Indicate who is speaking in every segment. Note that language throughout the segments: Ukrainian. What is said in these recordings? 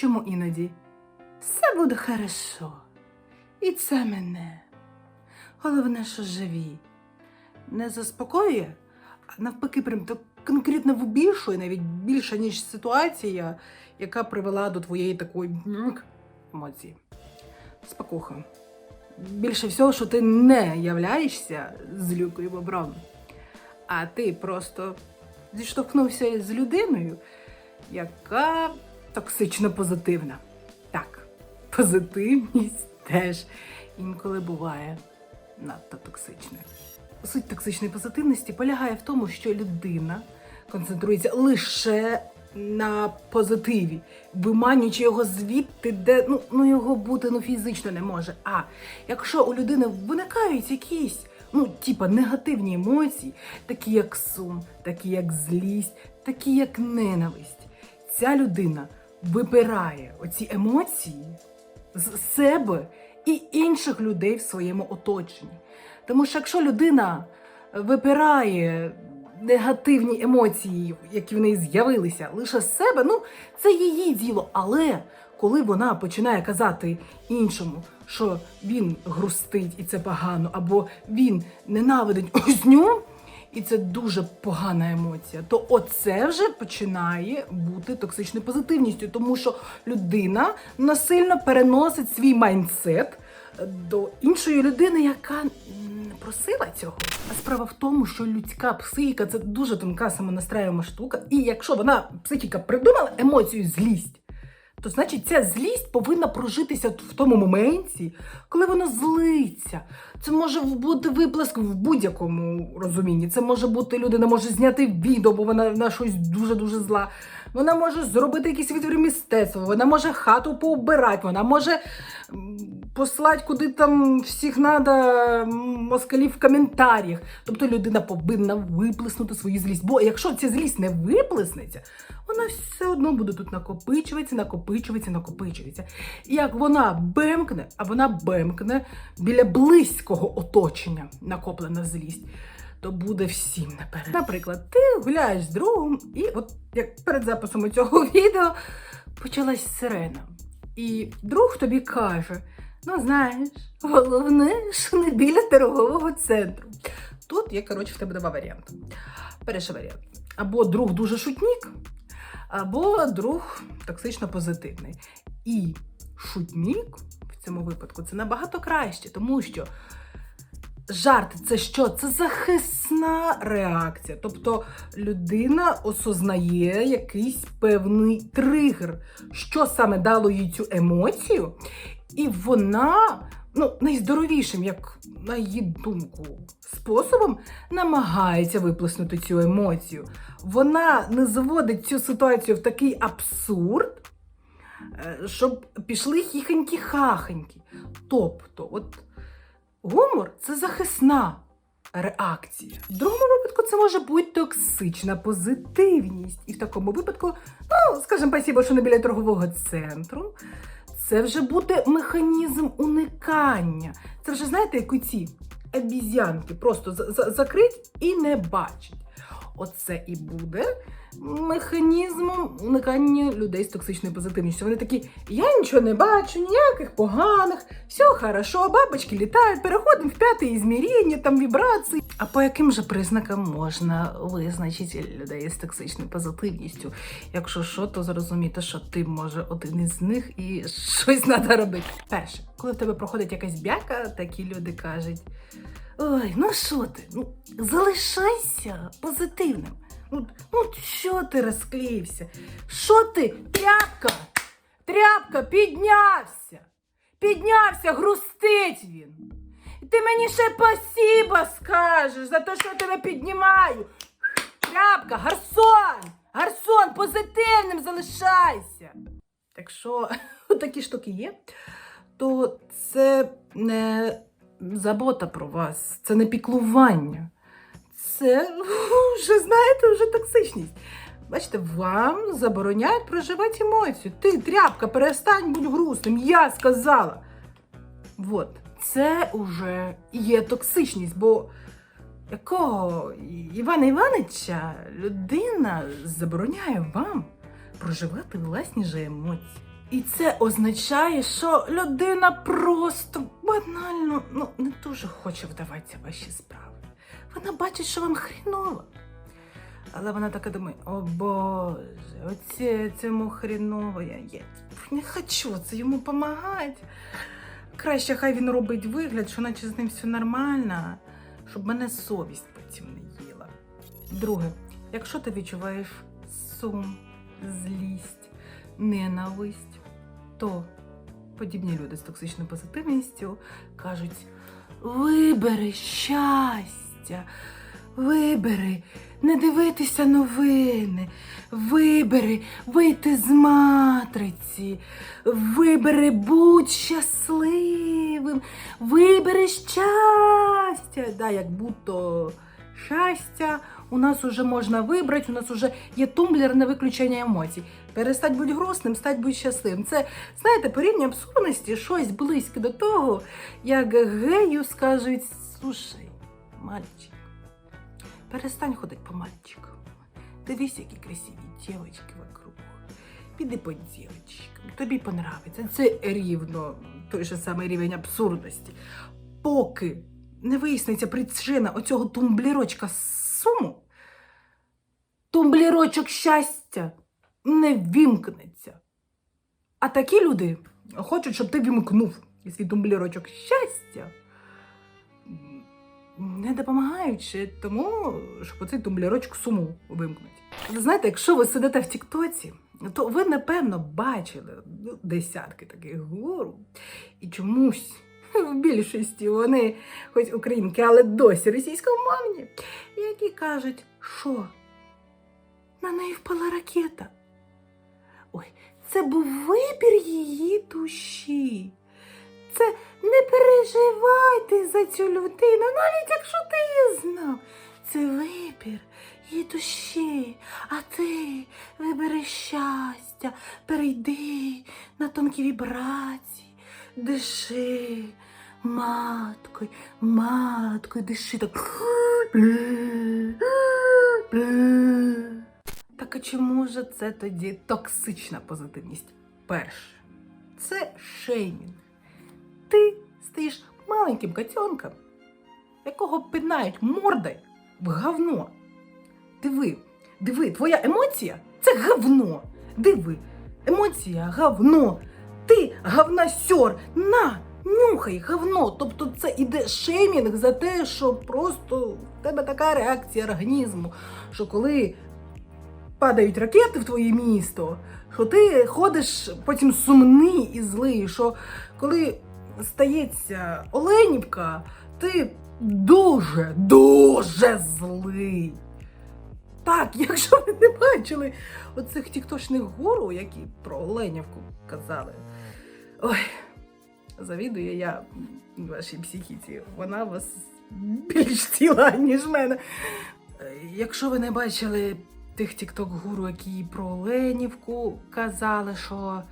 Speaker 1: Чому іноді? Все буде хорошо. І це мене. Головне, що живі. Не заспокоює, а навпаки, прям так конкретно вибільшує, навіть більше, ніж ситуація, яка привела до твоєї такої бнюк емоції. Спокуха. Більше всього, що ти не являєшся злюкою бобром, а ти просто зіштовхнувся з людиною, яка токсично позитивна. Так, позитивність теж інколи буває надто токсичною. Суть токсичної позитивності полягає в тому, що людина концентрується лише на позитиві, виманюючи його звідти, де ну, ну його бути ну, фізично не може. А якщо у людини виникають якісь ну, типа негативні емоції, такі як сум, такі як злість, такі як ненависть, ця людина вибирає оці емоції з себе і інших людей в своєму оточенні. Тому що якщо людина вибирає негативні емоції, які в неї з'явилися, лише з себе, ну це її діло. Але коли вона починає казати іншому, що він грустить і це погано, або він ненавидить ось ню, і це дуже погана емоція, то оце вже починає бути токсичною позитивністю, тому що людина насильно переносить свій майндсет до іншої людини, яка не просила цього. А справа в тому, що людська психіка це дуже тонка самонастраювана штука. І якщо вона психіка придумала емоцію злість, то значить ця злість повинна прожитися в тому моменті, коли вона злиться. Це може бути виплеск в будь-якому розумінні. Це може бути людина може зняти відео, бо вона на щось дуже дуже зла. Вона може зробити якийсь витвір мистецтва, вона може хату поубирати, вона може послати куди там всіх надо москалів в коментарях. Тобто людина повинна виплеснути свою злість. Бо якщо ця злість не виплеснеться, вона все одно буде тут накопичуватися, накопичуватися, накопичуватися. Як вона бемкне, а вона бемкне біля близького оточення накоплена злість, то буде всім наперед. Наприклад, ти гуляєш з другом, і от як перед записом цього відео почалась сирена. І друг тобі каже: ну знаєш, головне, що не біля торгового центру. Тут є, коротше, в тебе два варіанти. Перший варіант. Або друг дуже шутнік, або друг токсично позитивний. І шутнік в цьому випадку це набагато краще, тому що жарт це що? Це захисна реакція. Тобто людина осознає якийсь певний тригер, що саме дало їй цю емоцію, і вона. Ну, найздоровішим, як на її думку, способом намагається виплеснути цю емоцію. Вона не заводить цю ситуацію в такий абсурд, е, щоб пішли хіхонькі-хахонькі. Тобто, от гумор це захисна реакція. В другому випадку це може бути токсична позитивність. І в такому випадку, ну, скажімо, спасибо, що не біля торгового центру. Це вже буде механізм уникання. Це вже, знаєте, як ці обізянки просто за- за- закрить і не бачить. Оце і буде механізмом уникання людей з токсичною позитивністю. Вони такі: я нічого не бачу, ніяких поганих, все хорошо, бабочки літають, переходимо в п'яте ізміріння, там вібрації. А по яким же признакам можна визначити людей з токсичною позитивністю? Якщо що, то зрозуміти, що ти може один із них і щось треба робити. Перше, коли в тебе проходить якась бяка, такі люди кажуть. Ой, ну що ти? Ну, залишайся позитивним. Ну, ну що ти розклеївся? Що ти? Тряпка! Тряпка, піднявся! Піднявся, грустить він. Ти мені ще спасіба скажеш за те, що я тебе піднімаю. Тряпка, гарсон! Гарсон, позитивним залишайся. Так що такі штуки є, то це не забота про вас, це не піклування. Це вже, знаєте, вже токсичність. Бачите, вам забороняють проживати емоцію. Ти, тряпка, перестань будь грустним, я сказала. От, це вже є токсичність, бо якого Івана Івановича людина забороняє вам проживати власні же емоції. І це означає, що людина просто банально ну, не дуже хоче вдаватися в ваші справи. Вона бачить, що вам хріново. Але вона така думає: о Боже, оце цьому хріново, я, я не хочу це йому допомагати. Краще хай він робить вигляд, що наче з ним все нормально, щоб мене совість потім не їла. Друге, якщо ти відчуваєш сум, злість, ненависть, то подібні люди з токсичною позитивністю кажуть: вибери щастя, вибери не дивитися новини, вибери вийти з матриці, вибери будь щасливим, вибери щастя. Да, як будто щастя у нас уже можна вибрати, у нас уже є тумблер на виключення емоцій. Перестать бути грустним, стать бути щасливим. Це, знаєте, по рівню абсурдності щось близьке до того, як гею скажуть, слушай, мальчик, перестань ходити по мальчикам. Дивись, які красиві дівчатки вокруг. Піди по дівчаткам, тобі понравиться. Це рівно той же самий рівень абсурдності. Поки не виясниться причина оцього тумблірочка суму, тумблірочок щастя не вімкнеться. А такі люди хочуть, щоб ти вімкнув свій тумблірочок щастя, не допомагаючи тому, щоб оцей тумблірочок суму вимкнути. Ви знаєте, якщо ви сидите в Тіктоці, то ви, напевно, бачили ну, десятки таких гуру. І чомусь в більшості вони, хоч українки, але досі російськомовні, які кажуть, що на неї впала ракета. Ой, це був вибір її душі. Це не переживайте за цю людину, навіть якщо ти її знав. Це вибір її душі, а ти вибери щастя, перейди на тонкі вібрації, диши, маткою, маткою, диши так. Так а чому ж це тоді токсична позитивність? Перше, це шеймінг. Ти стаєш маленьким котенком, якого пинають мордою в говно. Диви, диви, твоя емоція це говно. Диви, емоція говно. Ти говносьор. На, нюхай говно. Тобто це іде шеймінг за те, що просто в тебе така реакція організму, що коли падають ракети в твоє місто, що ти ходиш потім сумний і злий, що коли стається Оленівка, ти дуже, дуже злий. Так, якщо ви не бачили оцих тіктошних гуру, які про Оленівку казали. Ой, завідую я вашій психіці. Вона вас більш ціла, ніж мене. Е, Якщо ви не бачили тих тікток-гуру, які про Оленівку казали, що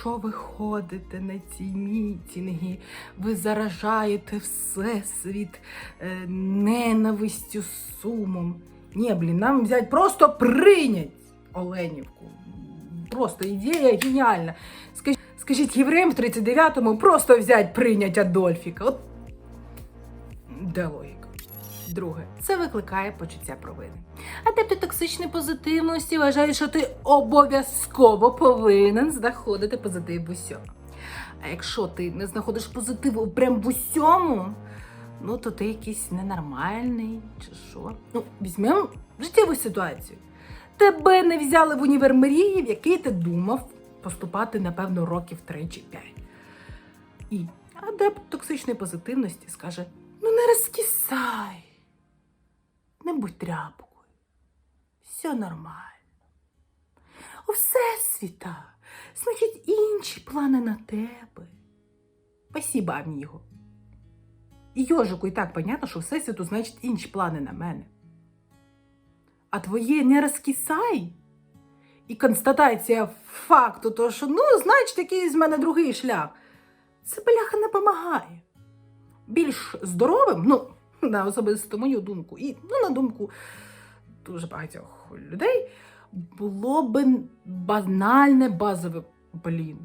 Speaker 1: що ви ходите на ці мітінги, ви заражаєте всесвіт е, ненавистю, сумом. Ні, блін, нам взять просто прийнять Оленівку. Просто ідея геніальна. Скажіть, скажіть євреям в 39-му просто взять прийнять Адольфіка. От де логіка? Друге, це викликає почуття провини. Адепти токсичної позитивності вважають, що ти обов'язково повинен знаходити позитив в усьому. А якщо ти не знаходиш позитиву прям в усьому, ну то ти якийсь ненормальний чи що. Ну, візьмемо життєву ситуацію. Тебе не взяли в універ мрії, в який ти думав поступати, напевно, років 3 чи 5. І адепт токсичної позитивності скаже: ну не розкисай, не будь тряпкою. Все нормально. У Всесвіта, значить, інші плани на тебе. Спасибо, аміго. І йожику і так понятно, що Всесвіту, значить, інші плани на мене. А твоє не розкисай. І констатація факту, то що ну, значить, який з мене другий шлях. Це бляха не допомагає. Більш здоровим, ну, на особисто мою думку, і ну, на думку дуже багатьох людей, було б банальне базове Блін,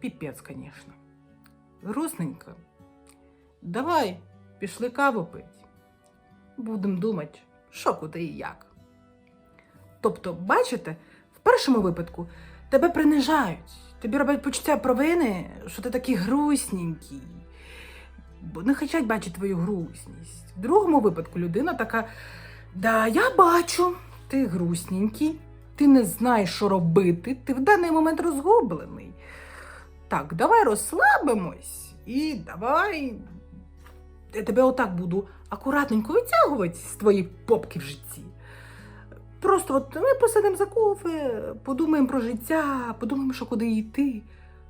Speaker 1: піпець, звісно. Грустненько. Давай, пішли каву пить. Будемо думати, що куди і як. Тобто, бачите, в першому випадку тебе принижають, тобі роблять почуття провини, що ти такий грустненький. Не хочуть бачити твою грустність. В другому випадку людина така: Да, я бачу, ти грустненький, ти не знаєш, що робити, ти в даний момент розгублений. Так, давай розслабимось і давай. Я тебе отак буду акуратненько витягувати з твоєї попки в житті. Просто от ми посидимо за кофе, подумаємо про життя, подумаємо, що куди йти.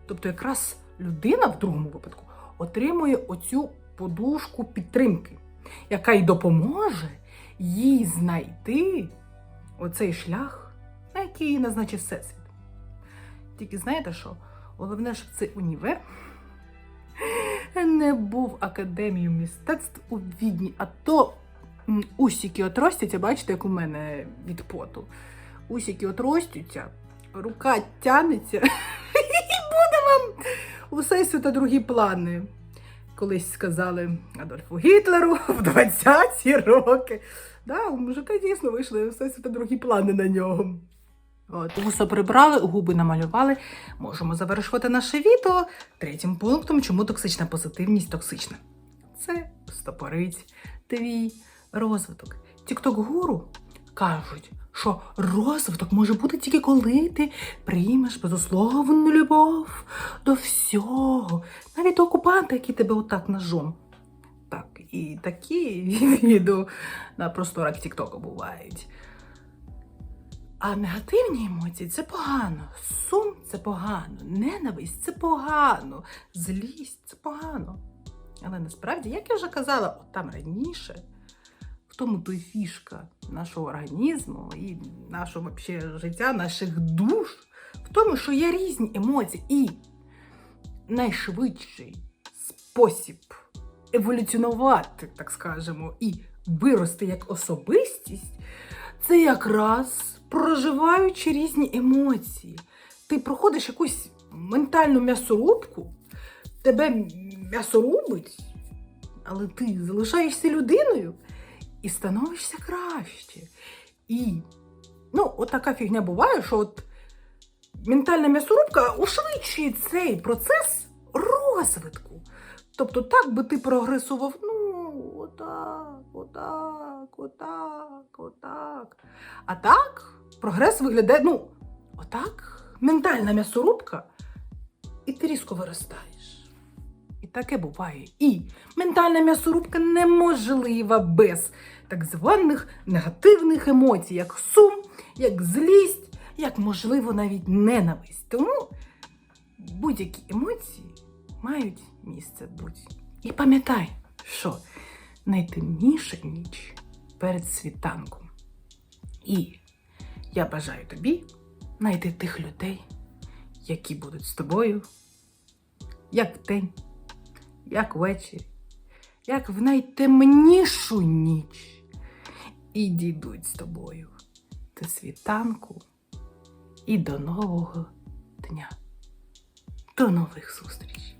Speaker 1: Тобто, якраз людина в другому випадку отримує оцю подушку підтримки, яка й допоможе їй знайти оцей шлях, на який її назначив Всесвіт. Тільки знаєте що? Головне, щоб цей універ не був академією мистецтв у відні, а то усіки отростяться, бачите, як у мене від поту. Усіки отростються, рука тянеться, і буде вам у всесвіта другі плани. Колись сказали Адольфу Гітлеру в 20-ті роки. Да, у мужика дійсно вийшли всесвіта другі плани на нього. От, вуса прибрали, губи намалювали. Можемо завершувати наше відео третім пунктом, чому токсична позитивність токсична. Це стопорить твій розвиток. Тікток-гуру кажуть, що розвиток може бути тільки коли ти приймеш безусловну любов до всього, навіть до окупанта, який тебе отак ножом. Так, і такі відео на просторах Тіктока бувають. А негативні емоції це погано. Сум це погано, ненависть це погано, злість це погано. Але насправді, як я вже казала, от там раніше, тому то й фішка нашого організму і нашого вообще життя, наших душ, в тому, що є різні емоції, і найшвидший спосіб еволюціонувати, так скажемо, і вирости як особистість, це якраз проживаючи різні емоції. Ти проходиш якусь ментальну м'ясорубку, тебе м'ясорубить, але ти залишаєшся людиною і становишся краще. І ну, от така фігня буває, що от ментальна м'ясорубка ушвидшує цей процес розвитку. Тобто, так би ти прогресував, ну, отак, отак, отак, отак. А так, прогрес виглядає, ну, отак, ментальна м'ясорубка, і ти різко виростаєш. Таке буває. І ментальна м'ясорубка неможлива без так званих негативних емоцій, як сум, як злість, як, можливо, навіть ненависть. Тому будь-які емоції мають місце бути. І пам'ятай, що найтемніша ніч перед світанком. І я бажаю тобі знайти тих людей, які будуть з тобою, як вдень, як ввечері, як в найтемнішу ніч. І дійдуть з тобою до світанку і до нового дня. До нових зустрічей!